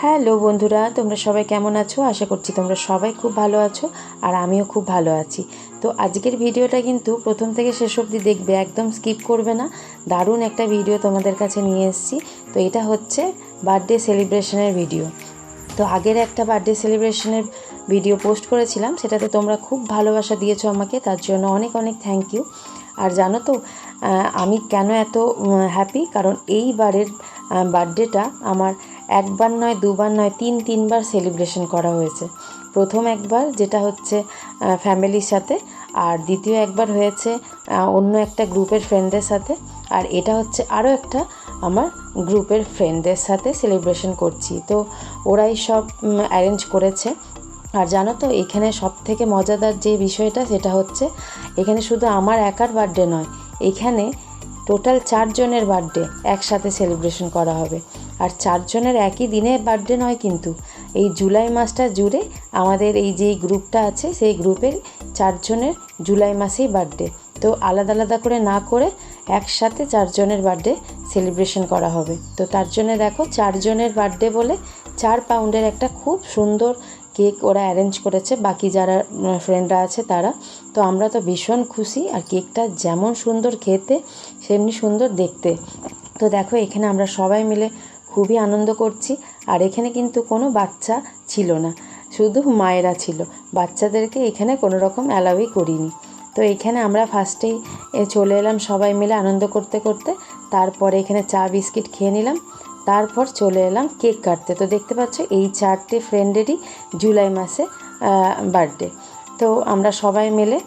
Hello বন্ধুরা, তোমরা সবাই কেমন আছো? আশা করছি তোমরা সবাই খুব ভালো আছো আর আমিও খুব ভালো আছি। তো আজকের ভিডিওটা কিন্তু প্রথম থেকে শেষ অবধি দেখবে, একদম স্কিপ করবে না। দারুণ একটা ভিডিও তোমাদের কাছে নিয়ে এসেছি। তো এটা হচ্ছে বার্থডে সেলিব্রেশনের ভিডিও। তো আগের একটা বার্থডে সেলিব্রেশনের ভিডিও পোস্ট করেছিলাম, সেটাতে তোমরা খুব ভালোবাসা দিয়েছ আমাকে, তার জন্য অনেক অনেক থ্যাংক ইউ আর জানো তো আমি কেন এত হ্যাপি কারণ এইবারের বার্থডেটা আমার একবার নয়, দুবার নয়, তিন, তিনবার সেলিব্রেশন করা হয়েছে। প্রথম একবার যেটা হচ্ছে ফ্যামিলির সাথে, আর দ্বিতীয় একবার হয়েছে অন্য একটা গ্রুপের ফ্রেন্ডদের সাথে, আর এটা হচ্ছে আরও একটা আমার গ্রুপের ফ্রেন্ডদের সাথে সেলিব্রেশন করছি। তো ওরাই সব অ্যারেঞ্জ করেছে। আর জানো তো, এখানে সব থেকে মজাদার যে বিষয়টা, সেটা হচ্ছে, এখানে শুধু আমার একার বার্থডে নয়, এখানে টোটাল চারজনের বার্থডে একসাথে সেলিব্রেশন করা হবে। আর চারজনের একই দিনে বার্থডে নয় কিন্তু। এই জুলাই মাসটা জুড়ে আমাদের এই যে গ্রুপটা আছে, সেই গ্রুপের চারজনের জুলাই মাসেই বার্থডে তো আলাদা আলাদা করে না করে একসাথে চারজনের বার্থডে সেলিব্রেশন করা হবে। তো তার জন্য দেখো চারজনের বার্থডে বলে চার পাউন্ডের একটা খুব সুন্দর কেক ওরা অ্যারেঞ্জ করেছে। বাকি যারা ফ্রেন্ডরা আছে তারা। তো আমরা তো ভীষণ খুশি আর কেকটা যেমন সুন্দর খেতে, সেমনি সুন্দর দেখতে। তো দেখো এখানে আমরা সবাই মিলে খুবই আনন্দ করছি। আর এখানে কিন্তু কোনো বাচ্চা ছিল না। শুধু মায়েরা ছিল। বাচ্চাদেরকে এখানে কোনো রকম অ্যালাউই করিনি। তো এখানে আমরা ফার্স্টেই চলে এলাম সবাই মিলে আনন্দ করতে করতে। তারপরে এখানে চা, বিস্কিট খেয়ে নিলাম। তারপর চলে এলাম কেক কাটতে। তো দেখতে পাচ্ছ, এই চারটে ফ্রেন্ডেরই জুলাই মাসে বার্থডে তো আমরা সবাই মিলে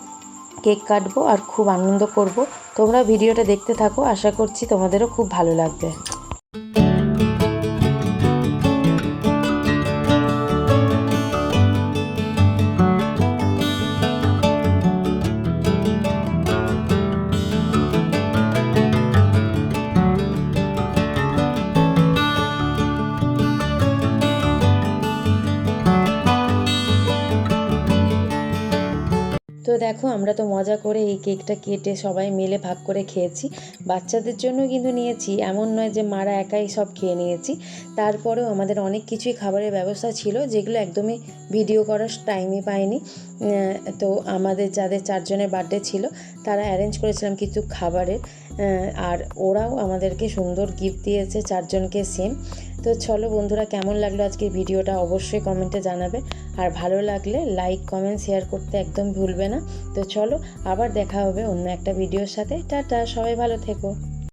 কেক কাটবো আর খুব আনন্দ করব। তোমরা ভিডিওটা দেখতে থাকো। আশা করছি তোমাদেরও খুব ভালো লাগবে। তো দেখো আমরা তো মজা করে এই কেকটা কেটে সবাই মিলে ভাগ করে খেয়েছি। বাচ্চাদের জন্য কিন্তু নিয়েছি এমন নয় যে মারা একাই সব খেয়ে নিয়েছি। তারপরেও আমাদের অনেক কিছুই খাবারের ব্যবস্থা ছিল যেগুলো একদমই ভিডিও করার টাইমই আহ, তো আমাদের যাদের চারজনের বার্থডে ছিল তারা অ্যারেঞ্জ করেছিলাম কিছু খাবারের। আর ওরাও আমাদেরকে সুন্দর গিফট দিয়েছে চারজনকে সেম তো চলো বন্ধুরা, কেমন লাগল আজকে ভিডিওটা অবশ্যই কমেন্টে জানাবে। আর ভালো লাগলে লাইক কমেন্ট শেয়ার করতে একদম ভুলবে না। তো চলো আবার দেখা হবে অন্য একটা ভিডিওর সাথে। টাটা, সবাই ভালো থেকো।